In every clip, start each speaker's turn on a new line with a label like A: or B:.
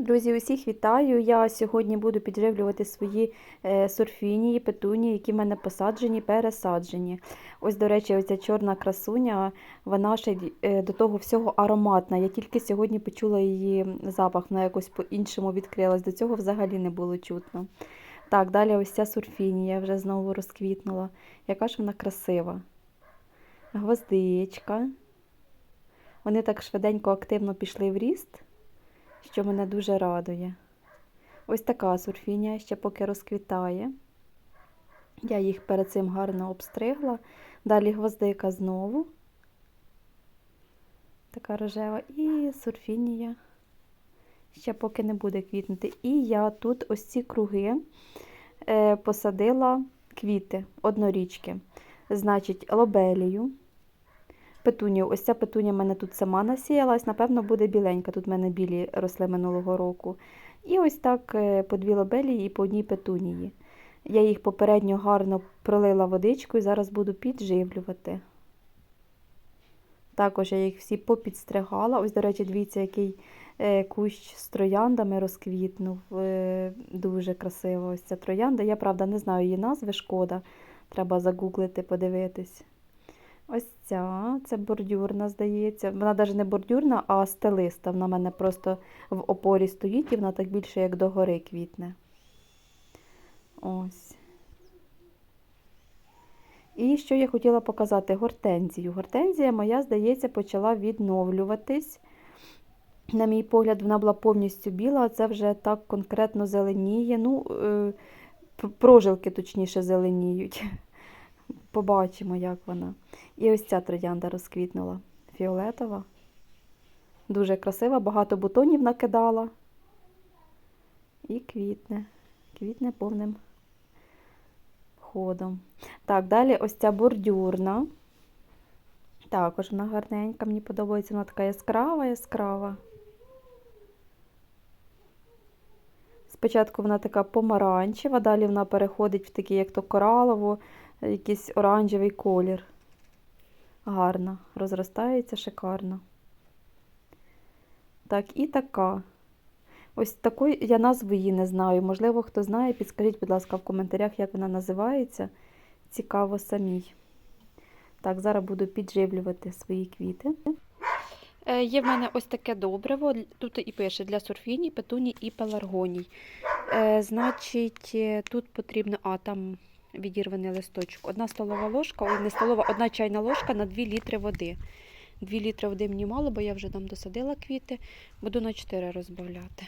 A: Друзі, усіх вітаю! Я сьогодні буду підживлювати свої е, сурфінії, петунії, які в мене посаджені, пересаджені. Ось, до речі, оця чорна красуня, вона ще е, до того всього ароматна. Я тільки сьогодні почула її запах, вона якось по-іншому відкрилась. До цього взагалі не було чутно. Так, далі ось ця сурфінія вже знову розквітнула. Яка ж вона красива. Гвоздичка. Вони так швиденько, активно пішли в ріст що мене дуже радує. Ось така сурфінія ще поки розквітає. Я їх перед цим гарно обстригла. Далі гвоздика знову. Така рожева. І сурфінія ще поки не буде квітнути. І я тут ось ці круги е, посадила квіти однорічки. Значить, лобелію. Петунію. Ось ця петуня в мене тут сама насіялась, напевно, буде біленька. Тут в мене білі росли минулого року. І ось так е, по дві лобелії і по одній петунії. Я їх попередньо гарно пролила водичкою, зараз буду підживлювати. Також я їх всі попідстригала. Ось, до речі, дивіться, який е, кущ з трояндами розквітнув. Е, Дуже красиво ось ця троянда. Я, правда, не знаю її назви, шкода. Треба загуглити, подивитись. Ось ця, це бордюрна, здається. Вона навіть не бордюрна, а стелиста. Вона в мене просто в опорі стоїть і вона так більше як догори квітне. Ось. І що я хотіла показати? Гортензію. Гортензія моя, здається, почала відновлюватись. На мій погляд, вона була повністю біла, а це вже так конкретно зеленіє. Ну, е, прожилки, точніше, зеленіють. Побачимо, як вона. І ось ця троянда розквітнула. Фіолетова. Дуже красива, багато бутонів накидала. І квітне. Квітне повним ходом. Так, далі ось ця бордюрна. Також вона гарненька, мені подобається, вона така яскрава, яскрава. Спочатку вона така помаранчева, далі вона переходить в такий, як то коралово, якийсь оранжевий колір. Гарно, розростається шикарно. Так, і така. Ось такої я назву її не знаю. Можливо, хто знає, підскажіть, будь ласка, в коментарях, як вона називається. Цікаво самій. Так, зараз буду підживлювати свої квіти. Е, Є в мене ось таке добриво. Тут і пише для сурфіній, петуній і пеларгоній. Е, значить, е, тут потрібно, а там відірваний листочок. Одна столова ложка, ой, не столова, одна чайна ложка на 2 літри води. 2 літри води мені мало, бо я вже там досадила квіти. Буду на 4 розбавляти.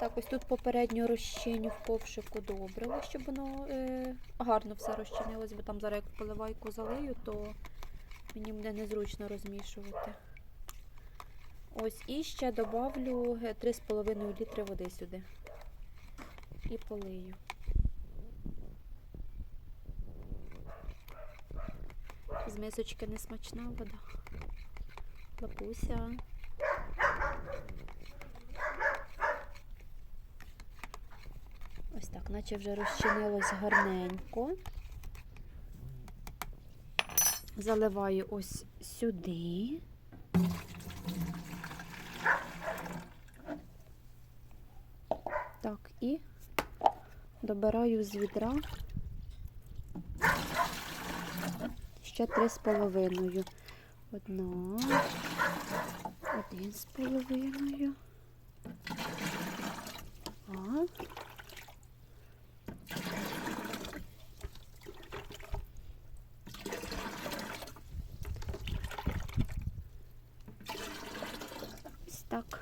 A: Так, ось тут попередньо розчиню в ковшику добриво, щоб воно е, гарно все розчинилось, бо там зараз як поливайку залию, то мені буде незручно розмішувати. Ось і ще добавлю 3,5 літри води сюди. І полию. З мисочки не смачна вода. Лапуся. Ось так, наче вже розчинилось гарненько. Заливаю ось сюди. Так, і добираю з відра ще три з половиною. Одна, один з половиною. Ось так.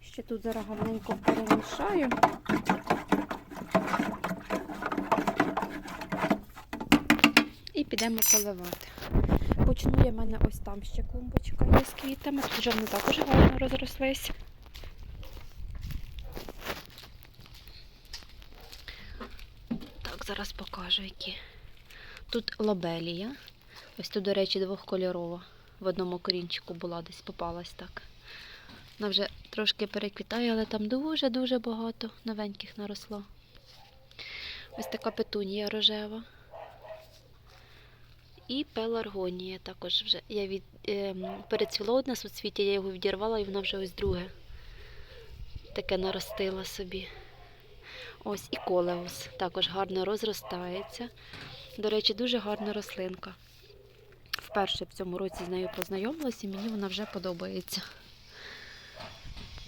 A: Ще тут зараз гарненько перемішаю. І підемо поливати. Почну я в мене ось там ще клумбочка є з квітами. Тут вже вони також гарно розрослись. Так, зараз покажу які. Тут лобелія. Ось тут, до речі, двохкольорова. В одному корінчику була десь попалась так. Вона вже трошки переквітає, але там дуже-дуже багато новеньких наросло. Ось така петунія рожева. І пеларгонія також вже я від,
B: ем, перецвіло одне суцвіття, я його відірвала і воно вже ось друге. Таке наростила собі. Ось і колеус також гарно розростається. До речі, дуже гарна рослинка. Вперше в цьому році з нею познайомилася і мені вона вже подобається.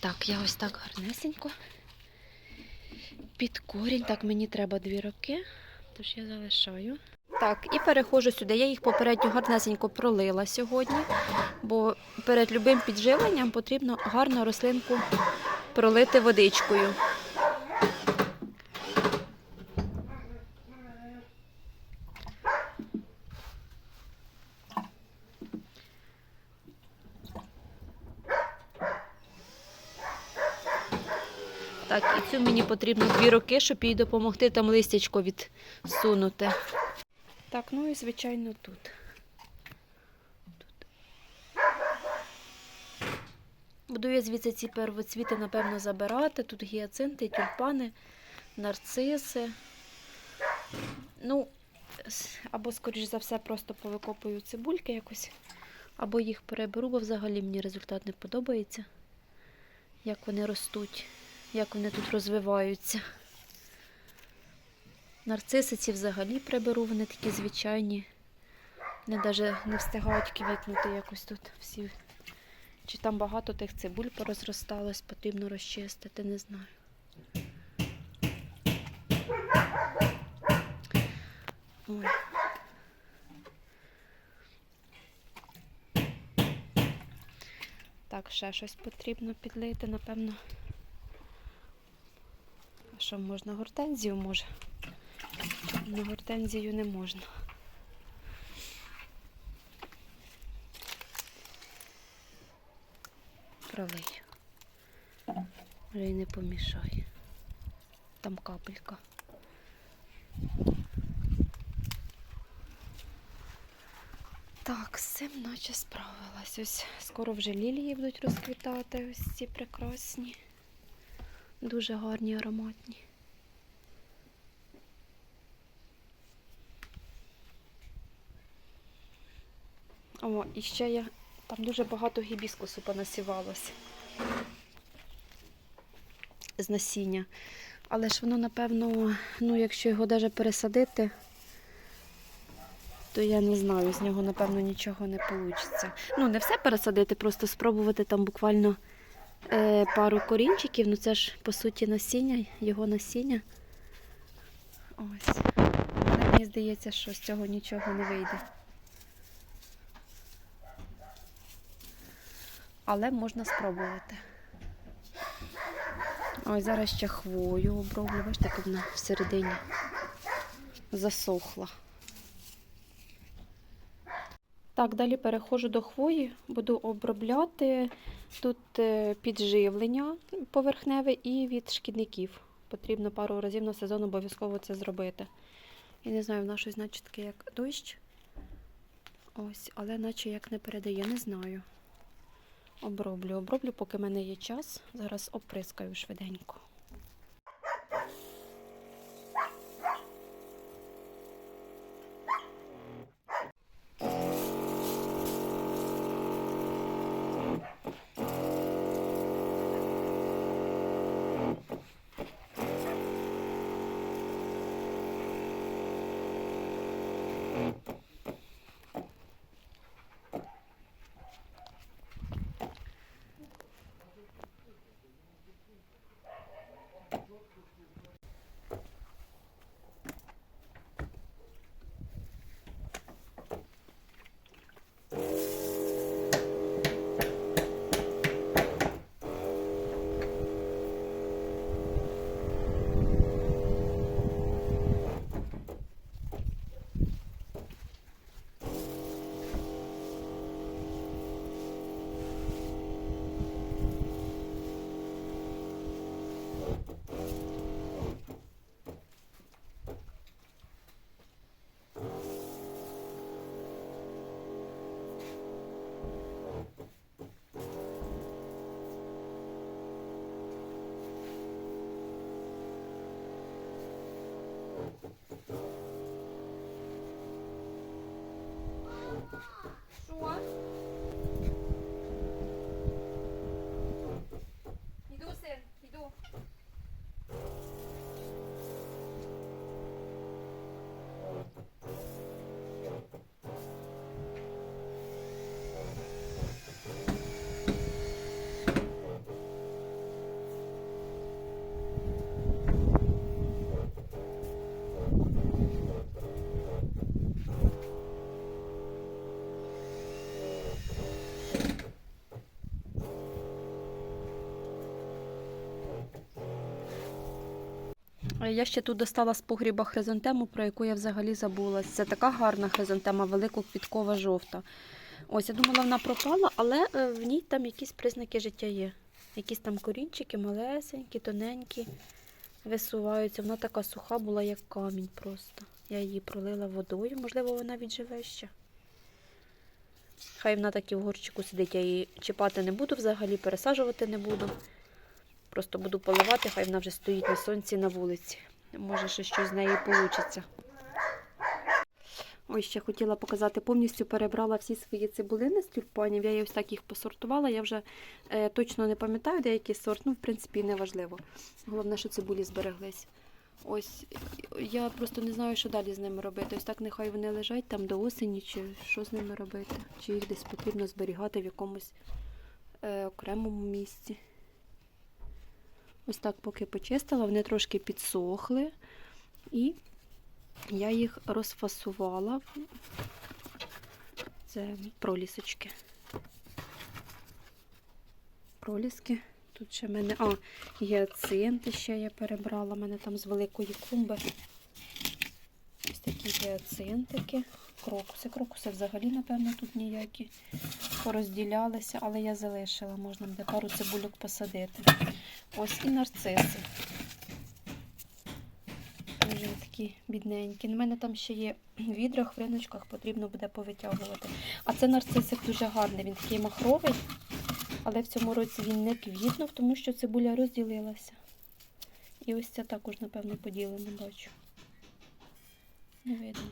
B: Так, я ось так гарнесенько. Під корінь. Так, мені треба дві роки, тож я залишаю. Так, і переходжу сюди. Я їх попередньо гарнесенько пролила сьогодні, бо перед любим підживленням потрібно гарно рослинку пролити водичкою. Так, і цю мені потрібно дві роки, щоб їй допомогти там листячко відсунути. Так, ну і звичайно тут. тут. Буду я звідси ці первоцвіти, напевно, забирати. Тут гіацинти, тюльпани, нарциси. Ну, або, скоріш за все, просто повикопую цибульки якось, або їх переберу, бо взагалі мені результат не подобається, як вони ростуть, як вони тут розвиваються. Нарциси ці взагалі приберу, вони такі звичайні. Вони навіть не встигають квітнути якось тут всі. Чи там багато тих цибуль порозросталось, потрібно розчистити, не знаю. Ой. Так, ще щось потрібно підлити, напевно. А що можна? Гортензію може? На гортензію не можна. Пролий. Вже й не помішає. Там капелька. Так, з цим наче справилась. Ось скоро вже лілії будуть розквітати, ось ці прекрасні. Дуже гарні, ароматні. О, і ще я там дуже багато гібіскусу понасівалось з насіння. Але ж воно, напевно, ну, якщо його навіть пересадити, то я не знаю, з нього, напевно, нічого не вийде. Ну, не все пересадити, просто спробувати там буквально е, пару корінчиків. Ну це ж по суті насіння, його насіння. Ось. Мені здається, що з цього нічого не вийде. Але можна спробувати. Ось зараз ще хвою оброблю. Бачите, як вона всередині засохла. Так, далі переходжу до хвої, буду обробляти тут е, підживлення поверхневе і від шкідників. Потрібно пару разів на сезон обов'язково це зробити. Я не знаю, в нас щось значить таке як дощ. Ось, але наче як не передає, не знаю. Оброблю, оброблю, поки в мене є час. Зараз оприскаю швиденько. Я ще тут достала з погріба хризантему, про яку я взагалі забула. Це така гарна хризантема, великоквіткова жовта. Ось, я думала, вона пропала, але е, в ній там якісь признаки життя є. Якісь там корінчики малесенькі, тоненькі, висуваються. Вона така суха була, як камінь просто. Я її пролила водою, можливо, вона відживе ще. Хай вона так і в горчику сидить, я її чіпати не буду взагалі, пересаджувати не буду. Просто буду поливати, хай вона вже стоїть на сонці на вулиці. Може, ще щось з неї вийде. Ой, ще хотіла показати, повністю перебрала всі свої цибулини з тюльпанів. Я ось так їх посортувала. Я вже е, точно не пам'ятаю, де який сорт, ну, в принципі, не важливо. Головне, що цибулі збереглись. Ось я просто не знаю, що далі з ними робити. Ось так нехай вони лежать там до осені, чи що з ними робити, чи їх десь потрібно зберігати в якомусь е, окремому місці. Ось так, поки почистила, вони трошки підсохли. І я їх розфасувала. Це пролісочки. Проліски. Тут ще в мене. А, гіацинти ще я перебрала. У мене там з великої клумби. Ось такі гіацинтики. Крокуси. Крокуси взагалі, напевно, тут ніякі порозділялися, але я залишила. Можна буде пару цибульок посадити. Ось і нарциси. Дуже такі бідненькі. У мене там ще є в відрах, в риночках потрібно буде повитягувати. А це нарцисик дуже гарний, він такий махровий, але в цьому році він не квітнув, тому що цибуля розділилася. І ось це також, напевно, поділено бачу. Не видно.